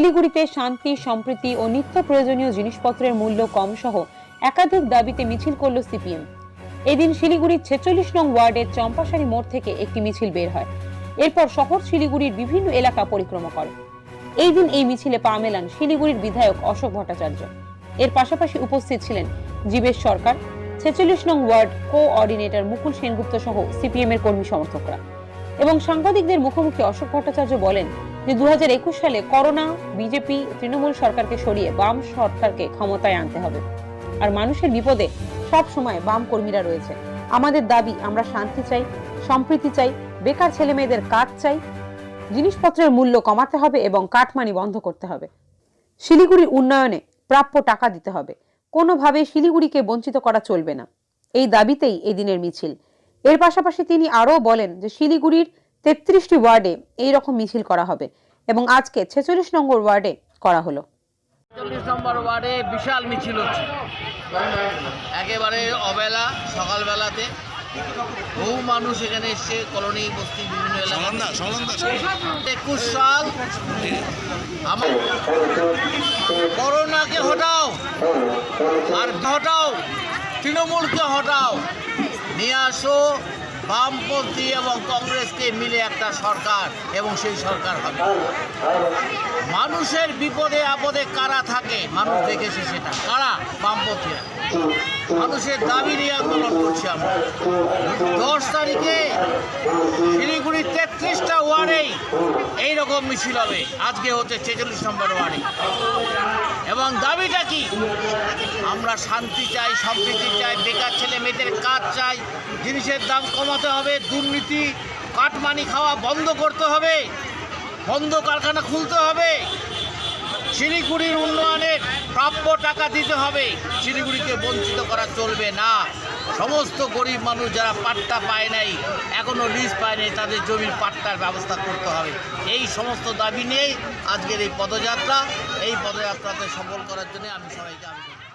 শিলিগুড়িতে শান্তি, সম্প্রীতি ও নিত্য প্রয়োজনীয় জিনিসপত্রের মূল্য কম সহ একাধিক দাবিতে মিছিল করল সিপিএম। এদিন শিলিগুড়ির ছেচল্লিশ নং ওয়ার্ডের চম্পাশাড়ি মোড় থেকে একটি মিছিল বের হয়। এরপর শহর শিলিগুড়ির বিভিন্ন এলাকা পরিক্রমা করে। এই দিন এই মিছিলে পা মেলান শিলিগুড়ির বিধায়ক অশোক ভট্টাচার্য। এর পাশাপাশি উপস্থিত ছিলেন জীবেশ সরকার, ছেচল্লিশ নং ওয়ার্ড কোঅর্ডিনেটর মুকুল সেনগুপ্ত সহ সিপিএম এর কর্মী সমর্থকরা। এবং সাংবাদিকদের মুখোমুখি অশোক ভট্টাচার্য বলেন যে দু হাজার একুশ সালে করোনা, বিজেপি, তৃণমূল সরকারকে সরিয়ে বাম সরকারকে ক্ষমতায় আনতে হবে। আর মানুষের বিপদে সব সময় বাম কর্মীরা রয়েছে। আমাদের দাবি, আমরা শান্তি চাই, সম্প্রীতি চাই, বেকার ছেলে মেয়েদের কাজ চাই, জিনিসপত্রের মূল্য কমাতে হবে এবং কাটমানি বন্ধ করতে হবে। শিলিগুড়ির উন্নয়নে প্রাপ্য টাকা দিতে হবে। কোনোভাবে শিলিগুড়িকে বঞ্চিত করা চলবে না। এই দাবিতেই এদিনের মিছিল। এর পাশাপাশি তিনি আরও বলেন যে শিলিগুড়ির তেত্রিশটি ওয়ার্ডে এই রকম মিছিল করা হবে এবং আজকে ছেচল্লিশ নম্বর ওয়ার্ডে করা হলো। চল্লিশ নম্বর ওয়ার্ডে বিশাল মিছিল হচ্ছে। একেবারে অবেলা সকালবেলাতে বহু মানুষ এখানে এসছে কলোনি বস্তি বিভিন্ন এলাকা। একুশ সাল আমার করোনাকে হটাও আর হটাও তৃণমূলকে হটাও। নিয়ে আসো বামপন্থী এবং কংগ্রেসকে মিলে একটা সরকার, এবং সেই সরকার হবে। মানুষের বিপদে আপদে কারা থাকে, মানুষ দেখেছে সেটা। কারা? বামপন্থীরা। মানুষের দাবি নিয়ে আন্দোলন করছি আমরা। দশ তারিখে শিলিগুড়ির তেত্রিশটা ওয়ার্ডেই এইরকম মিছিল হবে। আজকে হচ্ছে ছেচল্লিশ নম্বর ওয়ার্ডে। এবং দাবিটা কি? আমরা শান্তি চাই, সম্প্রীতি চাই, বেকার ছেলে মেয়েদের কাজ চাই, জিনিসের দাম কমাতে হবে, দুর্নীতি, কাটমানি খাওয়া বন্ধ করতে হবে, বন্ধ কারখানা খুলতে হবে, শিলিগুড়ির উন্নয়নের প্রাপ্য টাকা দিতে হবে। শিলিগুড়িকে বঞ্চিত করা চলবে না। সমস্ত গরিব মানুষ যারা পাট্টা পায় নাই এখনও লিজ পায় নাই, তাদের জমির পাট্টার ব্যবস্থা করতে হবে। এই সমস্ত দাবি নিয়েই আজকের এই পদযাত্রা। এই পদযাত্রাতে সফল করার জন্য আমি সবাইকে করি।